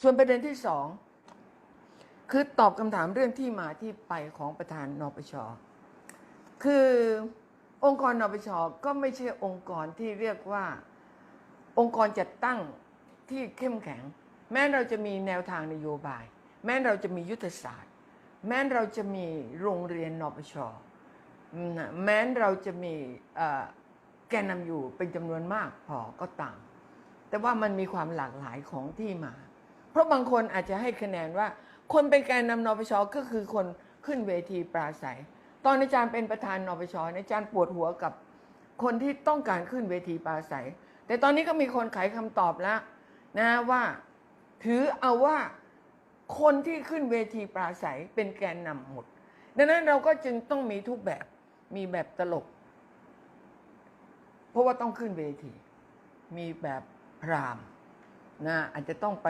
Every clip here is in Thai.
ส่วนประเด็นที่สองคือตอบคำถามเรื่องที่มาที่ไปของประธานนปช คือองค์กรนปชก็ไม่ใช่องค์กรที่เรียกว่าองค์กรจัดตั้งที่เข้มแข็ง แม้เราจะมีแนวทางนโยบาย แม้เราจะมียุทธศาสตร์ แม้เราจะมีโรงเรียนนปช แม้เราจะมีแกนนำอยู่เป็นจำนวนมากพอก็ตาม แต่ว่ามันมีความหลากหลายของที่มา ราะบางคนอาจจะให้คะแนนว่า คนเป็นแกนนำนปชก็คือคนขึ้นเวทีปราศัย ตอนอาจารย์เป็นประธานนปชอาจารย์ปวดหัวกับคนที่ต้องการขึ้นเวทีปราศัย แต่ตอนนี้ก็มีคนไขคำตอบแล้วนะว่า ถือเอาว่าคนที่ขึ้นเวทีปราศัยเป็นแกนนำหมด ดังนั้นเราก็จึงต้องมีทุกแบบมีแบบตลก เพราะว่าต้องขึ้นเวที มีแบบพราหมณ์ นะอาจจะต้องไป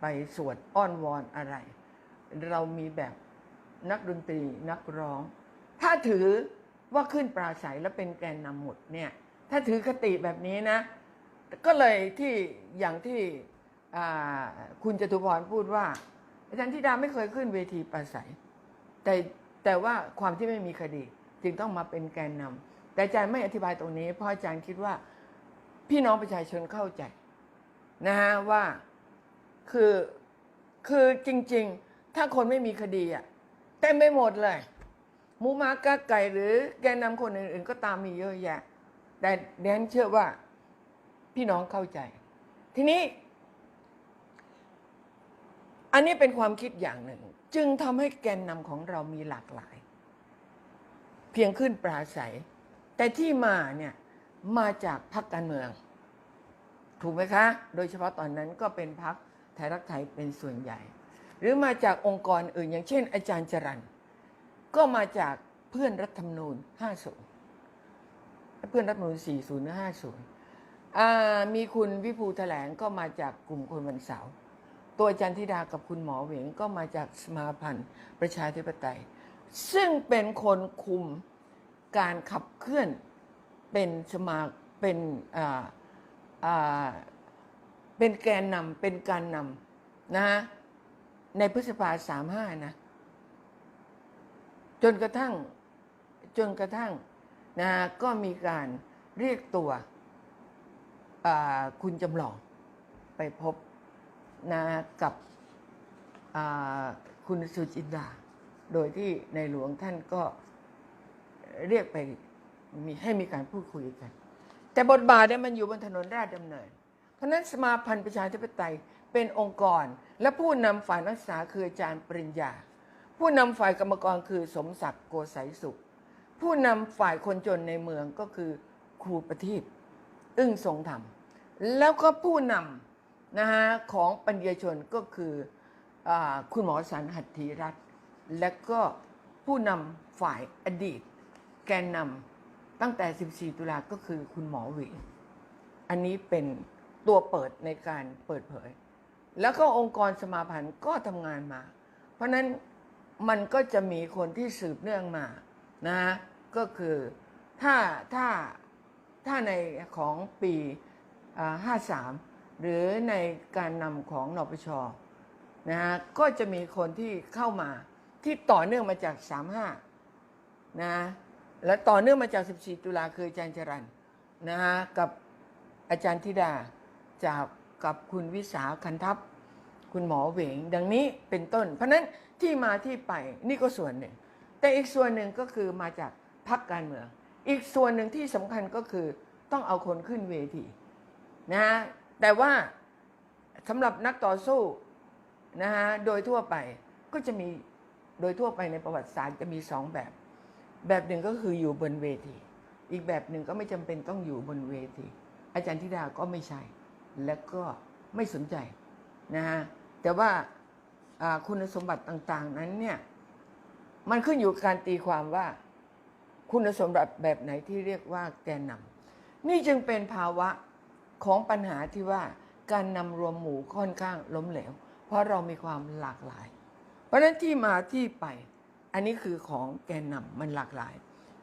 ไปสวดอ้อนวอนอะไร เรามีแบบนักดนตรีนักร้อง ถ้าถือว่าขึ้นปราศัยแล้วเป็นแกนนำหมดเนี่ยถ้าถือคติแบบนี้นะ ก็เลยที่อย่างที่คุณจตุพรพูดว่าอาจารย์ธิดาไม่เคยขึ้นเวทีปราศัย แต่แต่ว่าความที่ไม่มีคดีจึงต้องมาเป็นแกนนำแต่อาจารย์ไม่อธิบายตรงนี้ เพราะอาจารย์คิดว่าพี่น้องประชาชนเข้าใจ นะฮะว่าคือคือจริง ๆ ถ้าคนไม่มีคดีอะเต็มไปหมดเลยมูมากาไก่หรือแกนนำคนอื่น ๆ ก็ตามมีเยอะแยะ แต่แดนเชื่อว่าพี่น้องเข้าใจ ทีนี้ อันนี้เป็นความคิดอย่างหนึ่ง จึงทำให้แกนนำของเรามีหลากหลาย เพียงขึ้นปราศัย แต่ที่มาเนี่ยมาจากพรรคการเมือง ถูกไหมคะ โดยเฉพาะตอนนั้นก็เป็นพักไทยรักไทยเป็นส่วนใหญ่ หรือมาจากองค์กรอื่นอย่างเช่น อาจารย์จรันก็มาจากเพื่อนรัฐธรรมนูญ 50 เพื่อนรัฐธรรมนูญ 40หรือ50 มีคุณวิภูแถลงก็มาจากกลุ่มคนวันเสาร์ ตัวอาจารย์ธิดากับคุณหมอเหวงก็มาจากสมาพันธ์ประชาธิปไตย ซึ่งเป็นคนคุมการขับเคลื่อนเป็นสมาเป็นอ่า เป็นแกนนำเป็นการนำนะฮะในพฤษภาสามห้านะ จนกระทั่งจนกระทั่งนะก็มีการเรียกตัวคุณจำลองไปพบนะกับคุณสุจินดา โดยที่ในหลวงท่านก็เรียกไปมีให้มีการพูดคุยกัน แต่บทบาทเนี่ยมันอยู่บนถนนราชดำเนิน เพราะนั้นสมาพันธ์ประชาธิปไตยเป็นองค์กร และผู้นำฝ่ายนักศึกษาคืออาจารย์ปริญญา ผู้นำฝ่ายกรรมกรคือสมศักดิ์โกไสยสุข ผู้นำฝ่ายคนจนในเมืองก็คือครูประทีปอึ้งทรงธรรม แล้วก็ผู้นำนะฮะของปัญญาชนก็คืออคุณหมอสันหัตถีรัตน์และก็ผู้นำฝ่ายอดีต แกนนำ ตั้งแต่ 14 ตุลาก็คือคุณหมอหวงอันนี้เป็นตัวเปิดในการเปิดเผย แล้วก็องค์กรสมาพันธ์ก็ทำงานมา เพราะนั้นมันก็จะมีคนที่สืบเนื่องมานะก็คือถ้าถ้าถ้าในของปี 53 หรือในการนำของนปชนะฮะก็จะมีคนที่เข้ามาที่ต่อเนื่องมาจาก 35 นะ และต่อเนื่องมาจาก 14 ตุลาคืออาจารย์จรันนะฮะกับอาจารย์ธิดาจากกับคุณวิสาคันทัพ คุณหมอเหวง ดังนี้เป็นต้น เพราะนั้นที่มาที่ไปนี่ก็ส่วนหนึ่ง แต่อีกส่วนหนึ่งก็คือมาจากพรรคการเมือง อีกส่วนหนึ่งที่สำคัญก็คือต้องเอาคนขึ้นเวทีนะฮะแต่ว่าสำหรับนักต่อสู้นะฮะโดยทั่วไปก็จะมีโดยทั่วไปในประวัติศาสตร์จะมีสองแบบ แบบหนึ่งก็คืออยู่บนเวที อีกแบบหนึ่งก็ไม่จำเป็นต้องอยู่บนเวที อาจารย์ธิดาก็ไม่ใช่ และก็ไม่สนใจนะฮะแต่ว่าคุณสมบัติต่างๆนั้นเนี่ยมันขึ้นอยู่กับการตีความว่า คุณสมบัติแบบไหนที่เรียกว่าแกนนำนี่จึงเป็นภาวะของปัญหาที่ว่าการนำรวมหมู่ค่อนข้างล้มเหลว เพราะเรามีความหลากหลาย เพราะฉะนั้นที่มาที่ไป อันนี้คือของแกนนำมันหลากหลาย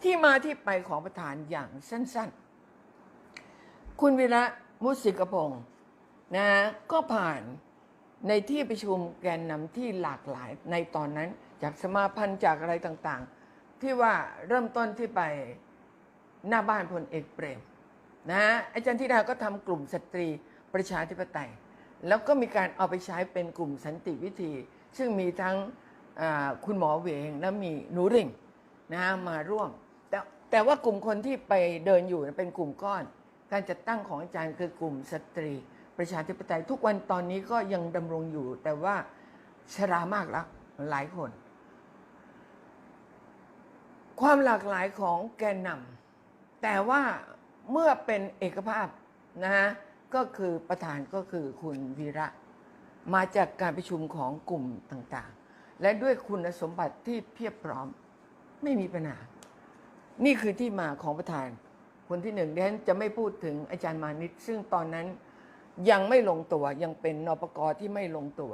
ที่มาที่ไปของประธานอย่างสั้นๆ คุณวีระมุสิกพงศ์นะก็ผ่านในที่ประชุมแกนนำที่หลากหลายในตอนนั้นจากสมาพันธ์จากอะไรต่างๆ ที่ว่าเริ่มต้นที่ไปหน้าบ้านพลเอกเปรมนะอาจารย์ธิดาก็ทำกลุ่มสตรีประชาธิปไตย แล้วก็มีการเอาไปใช้เป็นกลุ่มสันติวิธี ซึ่งมีทั้ง คุณหมอเหวงและมีหนูริ่งนะมาร่วม แต่แต่ว่ากลุ่มคนที่ไปเดินอยู่เป็นกลุ่มก้อน การจัดตั้งของอาจารย์คือกลุ่มสตรี ประชาธิปไตยทุกวันตอนนี้ก็ยังดำรงอยู่ แต่ว่าชรามากแล้วหลายคน ความหลากหลายของแกนนำแต่ว่าเมื่อเป็นเอกภาพนะฮะก็คือประธานก็คือคุณวีระ มาจากการประชุมของกลุ่มต่าง และด้วยคุณสมบัติที่เพียบพร้อม ไม่มีปัญหา นี่คือที่มาของประธาน คนที่หนึ่งดิฉันจะไม่พูดถึงอาจารย์มานิตซึ่งตอนนั้นยังไม่ลงตัวยังเป็นนปกที่ไม่ลงตัว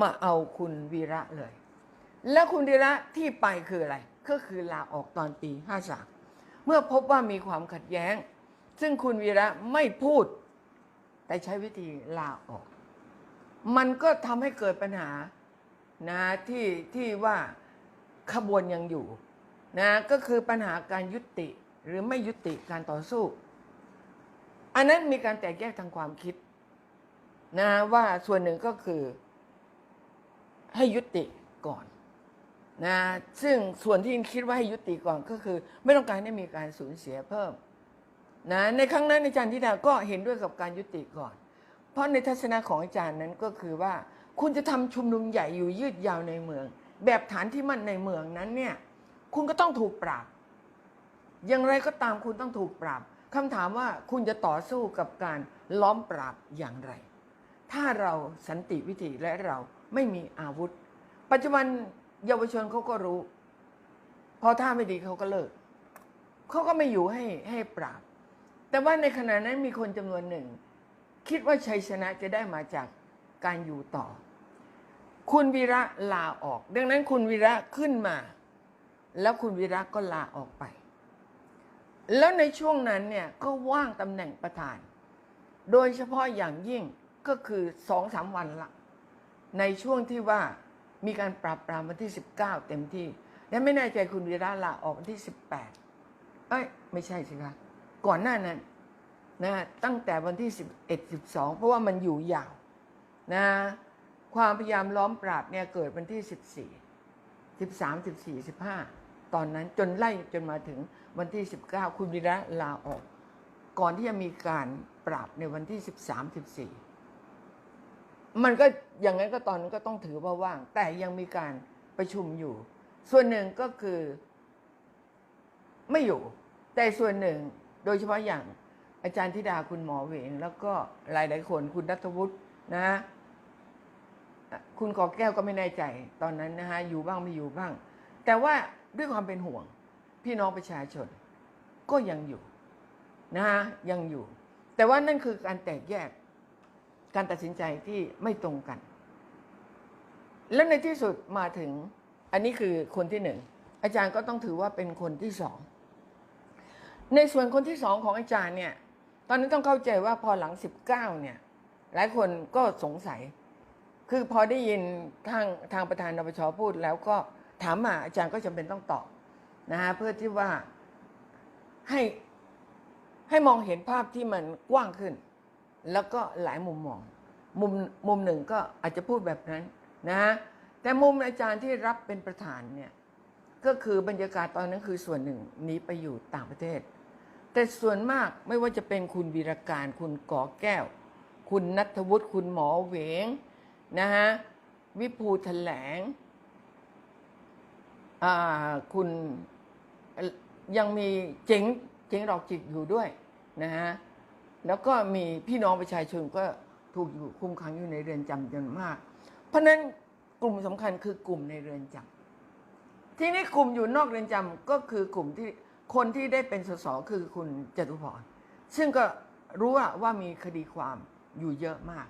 มาเอาคุณวีระเลย แล้วคุณวีระที่ไปคืออะไร ก็คือลาออกตอนปี53เมื่อพบว่ามีความขัดแย้ง ซึ่งคุณวีระไม่พูด แต่ใช้วิธีลาออก มันก็ทำให้เกิดปัญหา นะที่ที่ว่าขบวนยังอยู่นะก็คือปัญหาการยุติหรือไม่ยุติการต่อสู้ อันนั้นมีการแตกแยกทางความคิดนะว่าส่วนหนึ่งก็คือให้ยุติก่อนนะซึ่งส่วนที่คิดว่าให้ยุติก่อนก็คือ ไม่ต้องการให้มีการสูญเสียเพิ่มนะในครั้งนั้นอาจารย์ธิดาก็เห็นด้วยกับการยุติก่อน เพราะในทัศนะของอาจารย์นั้นก็คือว่า คุณจะทำชุมนุมใหญ่อยู่ยืดยาวในเมือง แบบฐานที่มั่นในเมืองนั้นเนี่ย คุณก็ต้องถูกปราบ อย่างไรก็ตามคุณต้องถูกปราบคำถามว่าคุณจะต่อสู้กับการล้อมปราบอย่างไร ถ้าเราสันติวิธีและเราไม่มีอาวุธ ปัจจุบันเยาวชนเขาก็รู้ พอท่าไม่ดีเขาก็เลิกเขาก็ไม่อยู่ให้ให้ปราบ แต่ว่าในขณะนั้นมีคนจำนวนหนึ่ง คิดว่าชัยชนะจะได้มาจากการอยู่ต่อ คุณวีระลาออก ดังนั้นคุณวีระขึ้นมา แล้วคุณวีระก็ลาออกไป แล้วในช่วงนั้นเนี่ยก็ว่างตำแหน่งประธาน โดยเฉพาะอย่างยิ่งก็คือสองสามวันละ ในช่วงที่ว่ามีการปราบปรามวันที่ 19 เต็มที่ และไม่แน่ใจคุณวีระลาออกวันที่ 18 เอ้ยไม่ใช่สิคะก่อนหน้านั้นนะตั้งแต่วันที่ 11 12 เพราะว่ามันอยู่ยาวนะ ความพยายามล้อมปราบเนี่ยเกิดวันที่ 14 13 14 15 ตอนนั้นจนไล่จนมาถึงวันที่ 19 คุณวีระลาออก ก่อนที่จะมีการปราบในวันที่ 13 14 มันก็อย่างนั้นก็ตอนนั้นก็ต้องถือว่าว่าง แต่ยังมีการประชุมอยู่ ส่วนหนึ่งก็คือ ไม่อยู่ แต่ส่วนหนึ่งโดยเฉพาะอย่างอาจารย์ธิดาคุณหมอเวงแล้วก็หลายหลายๆคนคุณนัทวุฒินะ คุณกอแก้วก็ไม่แน่ใจตอนนั้นนะฮะอยู่บ้างไม่อยู่บ้าง แต่ว่าด้วยความเป็นห่วง พี่น้องประชาชน ก็ยังอยู่นะฮะยังอยู่ แต่ว่านั่นคือการแตกแยก การตัดสินใจที่ไม่ตรงกัน แล้วในที่สุดมาถึงอันนี้คือคนที่หนึ่งอาจารย์ก็ต้องถือว่าเป็นคนที่สองในส่วนคนที่สองของอาจารย์เนี่ย ตอนนั้นต้องเข้าใจว่าพอหลัง19เนี่ย หลายคนก็สงสัย คือพอได้ยินทางทางประธานนปชพูดแล้วก็ถามมาอาจารย์ก็จำเป็นต้องตอบนะฮะเพื่อที่ว่าให้ให้มองเห็นภาพที่มันกว้างขึ้น แล้วก็หลายมุมมอง มุมมุมหนึ่งก็อาจจะพูดแบบนั้นนะฮะแต่มุมอาจารย์ที่รับเป็นประธานเนี่ยก็คือบรรยากาศตอนนั้นคือส่วนหนึ่งหนีไปอยู่ต่างประเทศ แต่ส่วนมากไม่ว่าจะเป็นคุณวีรการ คุณก่อแก้ว คุณนัทวุฒิคุณหมอเหวง นะฮะวิภูแถลงคุณยังมีเจ๋งเจ๋งดอกจิกอยู่ด้วยนะฮะแล้วก็มีพี่น้องประชาชนก็ถูกอยู่คุมขังอยู่ในเรือนจำจนมาก เพราะนั้นกลุ่มสำคัญคือกลุ่มในเรือนจำที่นี้กลุ่มอยู่นอกเรือนจำก็คือกลุ่มที่คนที่ได้เป็นสสคือคุณจตุพรซึ่งก็รู้ว่าว่ามีคดีความอยู่เยอะมาก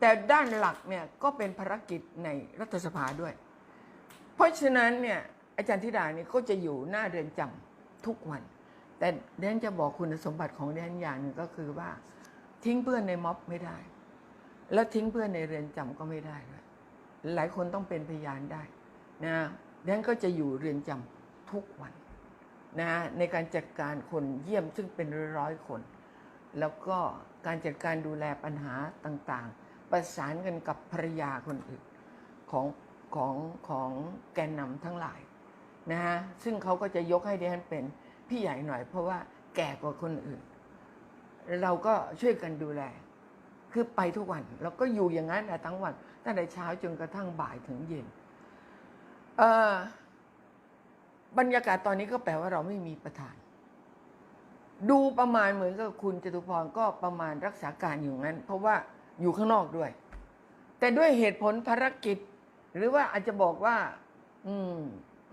แต่ด้านหลักเนี่ยก็เป็นภารกิจในรัฐสภาด้วย เพราะฉะนั้นเนี่ยอาจารย์ธิดานี่ก็จะอยู่หน้าเรือนจำทุกวัน แต่เดนจะบอกคุณสมบัติของเดนอย่างหนึ่งก็คือว่า ทิ้งเพื่อนในม็อบไม่ได้ แล้วทิ้งเพื่อนในเรือนจำก็ไม่ได้ด้วยหลายคนต้องเป็นพยานได้นะดังนั้นก็จะอยู่เรือนจำทุกวันนะในการจัดการคนเยี่ยมซึ่งเป็นร้อยคน แล้วก็การจัดการดูแลปัญหาต่างๆ ประสานกันกับภรรยาคนอื่นของของของแกนนำทั้งหลายนะฮะซึ่งเขาก็จะยกให้ดิฉันเป็นพี่ใหญ่หน่อย เพราะว่าแก่กว่าคนอื่น เราก็ช่วยกันดูแล คือไปทุกวันแล้วก็อยู่อย่างนั้นนะทั้งวันตั้งแต่เช้าจนกระทั่งบ่ายถึงเย็นเอ่อบรรยากาศตอนนี้ก็แปลว่าเราไม่มีประธาน ดูประมาณเหมือนกับคุณจตุพรก็ประมาณรักษาการอยู่งั้น เพราะว่า อยู่ข้างนอกด้วย แต่ด้วยเหตุผลภารกิจ หรือว่าอาจจะบอกว่า อืม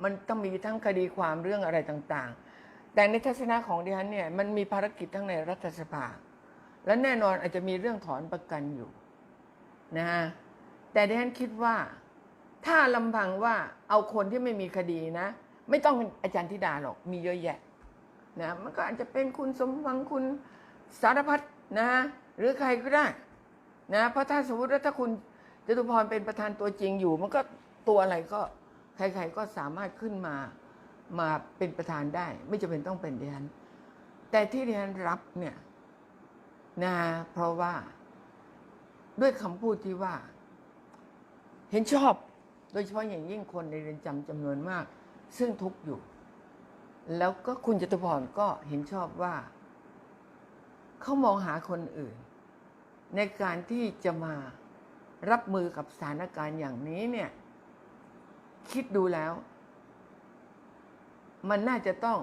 มันต้องมีทั้งคดีความเรื่องอะไรต่าง ๆ แต่ในทัศนะของดิฉันเนี่ยมันมีภารกิจทั้งในรัฐสภา และแน่นอนอาจจะมีเรื่องถอนประกันอยู่นะฮะแต่ดิฉันคิดว่า ถ้าลำพังว่าเอาคนที่ไม่มีคดีนะ ไม่ต้องอาจารย์ธิดาหรอกมีเยอะแยะนะมันก็อาจจะเป็นคุณสมหวังคุณสารพัดนะ หรือใครก็ได้ นะเพราะถ้าสมมติว่าถ้าคุณจตุพรเป็นประธานตัวจริงอยู่ มันก็ตัวอะไรก็ใครๆก็สามารถขึ้นมามาเป็นประธานได้ ไม่จำเป็นต้องเป็นดิฉันแต่ที่ดิฉันรับเนี่ยนะเพราะว่าด้วยคำพูดที่ว่า เห็นชอบ โดยเฉพาะอย่างยิ่งคนในเรือนจำจำนวนมาก ซึ่งทุกอยู่ แล้วก็คุณจตุพรก็เห็นชอบว่า เขามองหาคนอื่น ในการที่จะมารับมือกับสถานการณ์อย่างนี้เนี่ย คิดดูแล้ว มันน่าจะต้อง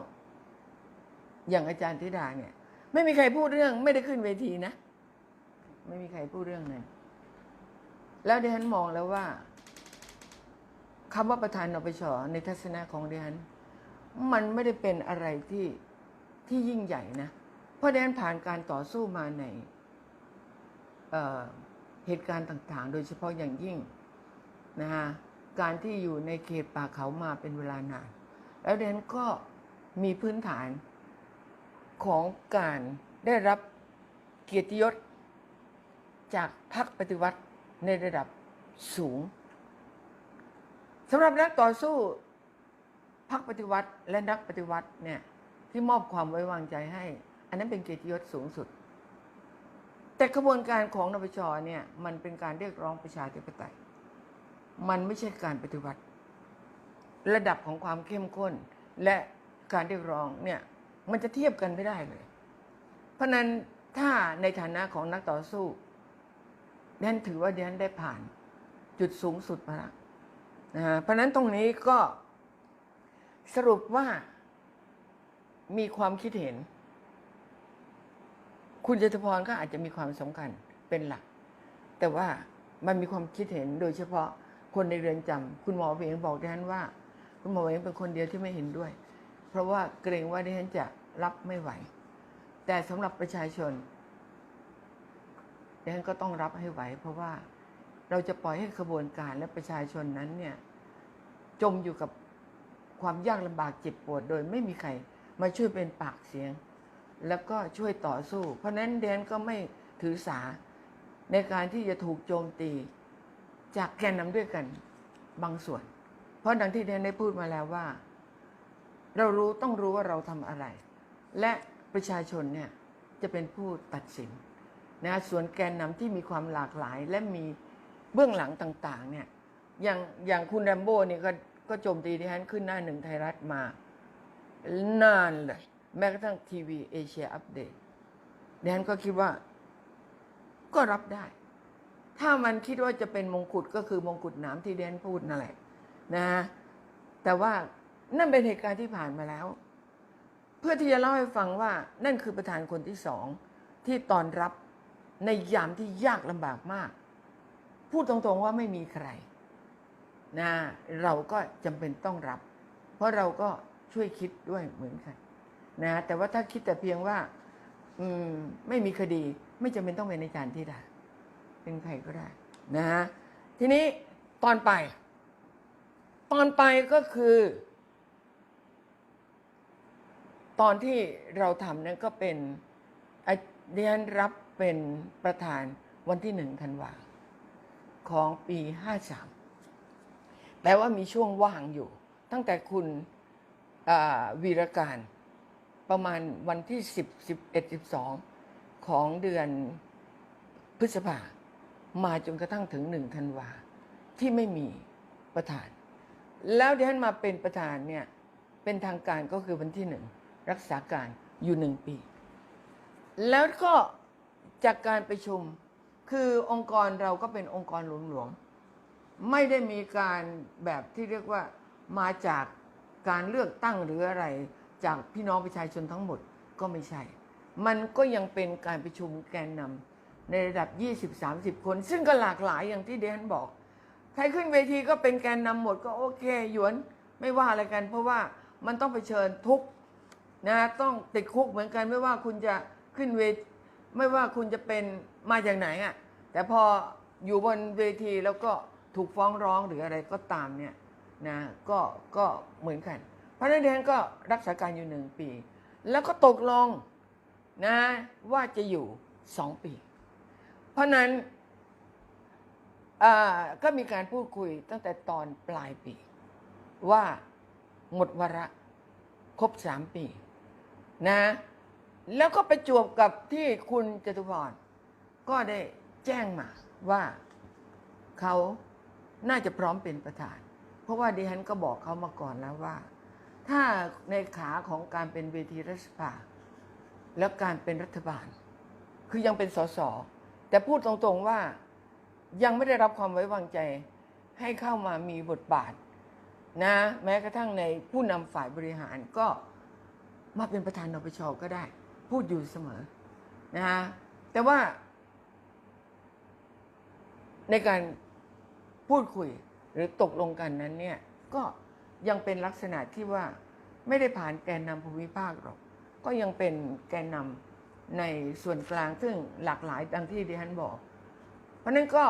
อย่างอาจารย์ธิดาเนี่ย ไม่มีใครพูดเรื่อง ไม่ได้ขึ้นเวทีนะ ไม่มีใครพูดเรื่องนั้นแล้วดิฉันมองแล้วว่าคำว่าประธานนปชในทัศนะของดิฉันมันไม่ได้เป็นอะไรที่ที่ยิ่งใหญ่นะ เพราะแดนผ่านการต่อสู้มาใน เเหตุการณ์ต่างๆ โดยเฉพาะอย่างยิ่งนะฮะการที่อยู่ในเขตป่าเขามาเป็นเวลานาน แล้วแดนก็มีพื้นฐานของการได้รับเกียรติยศ จากพรรคปฏิวัติในระดับสูงสำหรับนักต่อสู้พรรคปฏิวัติและนักปฏิวัติเนี่ยที่มอบความไว้วางใจให้ อันนั้นเป็นเกียรติยศสูงสุด แต่กระบวนการของนปชเนี่ยมันเป็นการเรียกร้องประชาธิปไตย มันไม่ใช่การปฏิวัติ ระดับของความเข้มข้น และการเรียกร้องเนี่ยมันจะเทียบกันไม่ได้เลย เพราะนั้นถ้าในฐานะของนักต่อสู้ดิฉันถือว่าดิฉันได้ผ่านจุดสูงสุดมาแล้วนะฮะเพราะนั้นตรงนี้ก็สรุปว่ามีความคิดเห็น คุณจตุพรก็อาจจะมีความสำคัญเป็นหลัก แต่ว่ามันมีความคิดเห็นโดยเฉพาะคนในเรือนจำคุณหมอเองบอกดิฉันว่า คุณหมอเองเป็นคนเดียวที่ไม่เห็นด้วย เพราะว่าเกรงว่าดิฉันจะรับไม่ไหว แต่สำหรับประชาชนดิฉันก็ต้องรับให้ไหว เพราะว่าเราจะปล่อยให้ขบวนการและประชาชนนั้นเนี่ยจมอยู่กับความยากลำบากเจ็บปวดโดยไม่มีใครมาช่วยเป็นปากเสียง แล้วก็ช่วยต่อสู้ เพราะนั้นแดนก็ไม่ถือสาในการที่จะถูกโจมตี จากแกนนำด้วยกันบางส่วน เพราะดังที่แดนได้พูดมาแล้วว่า เรารู้ต้องรู้ว่าเราทำอะไร และประชาชนเนี่ยจะเป็นผู้ตัดสินนะส่วนแกนนำที่มีความหลากหลายและมีเบื้องหลังต่างๆเนี่ยอย่างอย่างคุณแรมโบ้เนี่ก็ก็โจมตีที่ฉันขึ้นหน้าหนึ่งไทยรัฐมานานเลย แม้กระทั่งทีวีเอเชียอัปเดตแดนก็คิดว่า ก็รับได้ ถ้ามันคิดว่าจะเป็นมงกุฎก็คือมงกุฎหนามที่เดนพูดนั่นแหละ นะ แต่ว่านั่นเป็นเหตุการณ์ที่ผ่านมาแล้ว เพื่อที่จะเล่าให้ฟังว่า นั่นคือประธานคนที่สองที่ตอนรับในยามที่ยากลำบากมาก พูดตรงๆว่าไม่มีใคร นะ เราก็จำเป็นต้องรับ เพราะเราก็ช่วยคิดด้วยเหมือนกัน นะแต่ว่าถ้าคิดแต่เพียงว่า อืม ไม่มีคดี ไม่จำเป็นต้องเป็นในจารย์ที่ใดเป็นใครก็ได้ นะฮะทีนี้ตอนไป ตอนไปก็คือ ตอนที่เราทำนั้นก็เป็นเรียนรับเป็นประธานวันที่หนึ่งธันวาของปีห้าสามแปลว่ามีช่วงว่างอยู่ ตั้งแต่คุณวีรการ ประมาณวันที่สิบสิบเอ็ดสิบสองของเดือนพฤษภามาจนกระทั่งถึงหนึ่งธันวาที่ไม่มีประธาน แล้วดิฉันมาเป็นประธานเนี่ยเป็นทางการก็คือวันที่หนึ่งรักษาการอยู่หนึ่งปี แล้วก็จากการประชุมคือองค์กรเราก็เป็นองค์กรหลวงๆไม่ได้มีการแบบที่เรียกว่ามาจากการเลือกตั้งหรืออะไร จากพี่น้องประชาชนทั้งหมดก็ไม่ใช่ มันก็ยังเป็นการประชุมแกนนำในระดับ 20-30 คน ซึ่งก็หลากหลายอย่างที่เดนบอก ใครขึ้นเวทีก็เป็นแกนนำหมดก็โอเคหยวนไม่ว่าอะไรกัน เพราะว่ามันต้องไปเชิญทุกนะต้องติดคุกเหมือนกันไม่ว่าคุณจะขึ้นเวทไม่ว่าคุณจะเป็นมาจากไหนอะ่ะแต่พออยู่บนเวทีแล้วก็ถูกฟ้องร้องหรืออะไรก็ตามเนี่ยนะก็ก็เหมือนกัน ราะนั้นเดนก็รักษาการอยู่หนึ่งปี แล้วก็ตกลงนะว่าจะอยู่สองปี เพราะนั้นก็มีการพูดคุยตั้งแต่ตอนปลายปี ว่าหมดวาระครบสามปีนะแล้วก็ไปจวบกับที่คุณจตุพรก็ได้แจ้งมาว่าเขาน่าจะพร้อมเป็นประธาน เพราะว่าดิฉันก็บอกเขามาก่อนแล้วว่า ถ้าในขาของการเป็นเวทีรัฐสภาแล้วการเป็นรัฐบาล คือยังเป็นสสแต่พูดตรงๆว่ายังไม่ได้รับความไว้วางใจให้เข้ามามีบทบาทนะแม้กระทั่งในผู้นำฝ่ายบริหารก็มาเป็นประธานนปชก็ได้ พูดอยู่เสมอนะฮะแต่ว่า ในการพูดคุยหรือตกลงกันนั้นเนี่ยก็ ยังเป็นลักษณะที่ว่าไม่ได้ผ่านแกนนำภูมิภาคหรอก ก็ยังเป็นแกนนำในส่วนกลางซึ่งหลากหลายดังที่ดิฉันบอก เพราะนั้นก็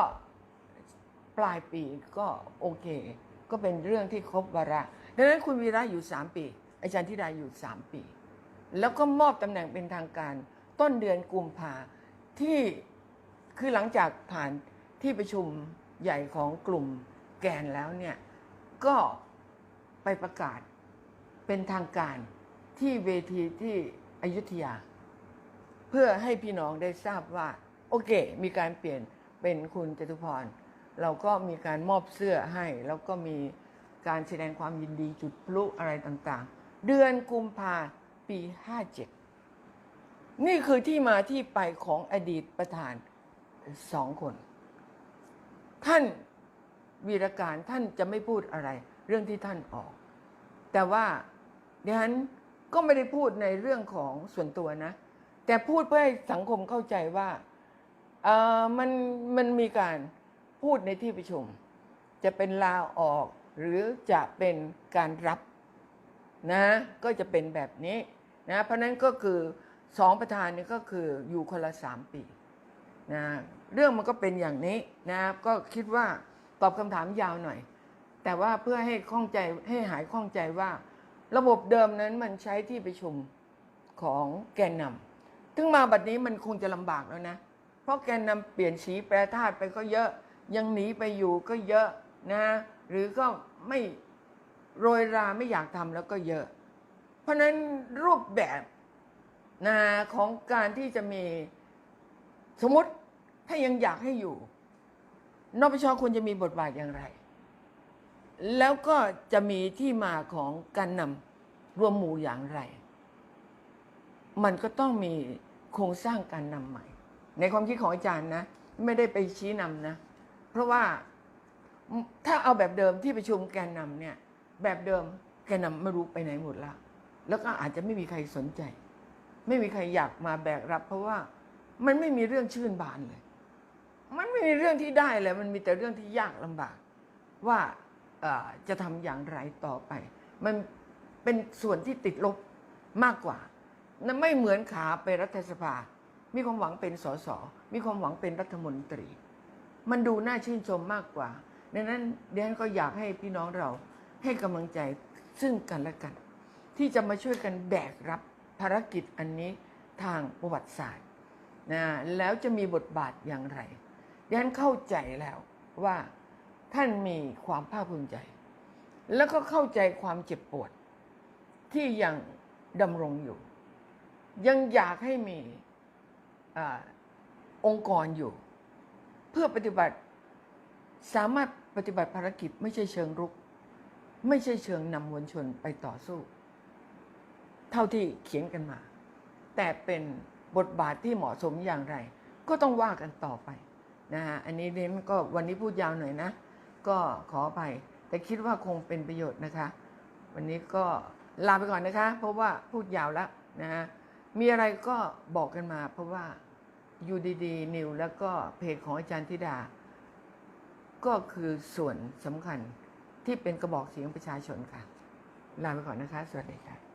ปลายปีก็โอเค ก็เป็นเรื่องที่ครบวาระดังนั้นคุณวีระอยู่ 3 ปี อาจารย์ธิดาอยู่ 3 ปี แล้วก็มอบตำแหน่งเป็นทางการต้นเดือนกุมภาที่คือหลังจากผ่านที่ประชุมใหญ่ของกลุ่มแกนแล้วเนี่ยก็ ไปประกาศเป็นทางการที่เวทีที่อยุธยา เพื่อให้พี่น้องได้ทราบว่า โอเค มีการเปลี่ยนเป็นคุณจตุพร เราก็มีการมอบเสื้อให้ แล้วก็มีการแสดงความยินดีจุดพลุอะไรต่างๆ เดือนกุมภาปี 57 นี่คือที่มาที่ไปของอดีตประธานสองคน ท่านวีรการท่านจะไม่พูดอะไร เรื่องที่ท่านออก แต่ว่าดิฉันก็ไม่ได้พูดในเรื่องของส่วนตัวนะ แต่พูดเพื่อให้สังคมเข้าใจว่าเออมันมันมีการพูดในที่ประชุม จะเป็นลาออกหรือจะเป็นการรับนะ ก็จะเป็นแบบนี้นะเพราะฉะนั้นก็คือสองประธานนี่ก็คืออยู่คนละสามปีนะเรื่องมันก็เป็นอย่างนี้นะก็คิดว่าตอบคำถามยาวหน่อย แต่ว่าเพื่อให้ข้องใจให้หายข้องใจว่า ระบบเดิมนั้นมันใช้ที่ประชุมของแกนนำถึงมาบัดนี้มันคงจะลำบากแล้วนะ เพราะแกนนำเปลี่ยนสีแปรธาตุไปก็เยอะ ยังหนีไปอยู่ก็เยอะนะ หรือก็ไม่โรยราไม่อยากทำแล้วก็เยอะ เพราะฉะนั้นรูปแบบนะของการที่จะมีสมมติถ้ายังอยากให้อยู่นปชควรจะมีบทบาทอย่างไร แล้วก็จะมีที่มาของการนำรวมหมู่อย่างไร มันก็ต้องมีโครงสร้างการนำใหม่ ในความคิดของอาจารย์นะ ไม่ได้ไปชี้นำนะ เพราะว่าถ้าเอาแบบเดิมที่ประชุมแกนนำเนี่ย แบบเดิมแกนนำไม่รู้ไปไหนหมดละแล้วก็อาจจะไม่มีใครสนใจ ไม่มีใครอยากมาแบกรับ เพราะว่ามันไม่มีเรื่องชื่นบานเลย มันไม่มีเรื่องที่ได้เลย มันมีแต่เรื่องที่ยากลำบาก ว่า จะทำอย่างไรต่อไป มันเป็นส่วนที่ติดลบมากกว่านั่นไม่เหมือนขาไปรัฐสภา มีความหวังเป็นสสมีความหวังเป็นรัฐมนตรี มันดูน่าชื่นชมมากกว่าดังนั้นเดนก็อยากให้พี่น้องเราให้กำลังใจซึ่งกันและกัน ที่จะมาช่วยกันแบกรับภารกิจอันนี้ทางประวัติศาสตร์นะแล้วจะมีบทบาทอย่างไรยันเข้าใจแล้วว่า ท่านมีความภาคภูมิใจ แล้วก็เข้าใจความเจ็บปวด ที่ยังดำรงอยู่ ยังอยากให้มีอองค์กรอยู่ เพื่อปฏิบัติสามารถปฏิบัติภารกิจไม่ใช่เชิงรุก ไม่ใช่เชิงนำมวลชนไปต่อสู้ เท่าที่เขียนกันมา แต่เป็นบทบาทที่เหมาะสมอย่างไร ก็ต้องว่ากันต่อไปนะฮะอันนี้เน้นก็วันนี้พูดยาวหน่อยนะ ก็ขออภัยแต่คิดว่าคงเป็นประโยชน์นะคะ วันนี้ก็ลาไปก่อนนะคะ เพราะว่าพูดยาวแล้วนะฮะมีอะไรก็บอกกันมา เพราะว่ายูดีๆนิวแล้วก็เพจของอาจารย์ธิดา ก็คือส่วนสำคัญที่เป็นกระบอกเสียงประชาชนค่ะ ลาไปก่อนนะคะ สวัสดีค่ะ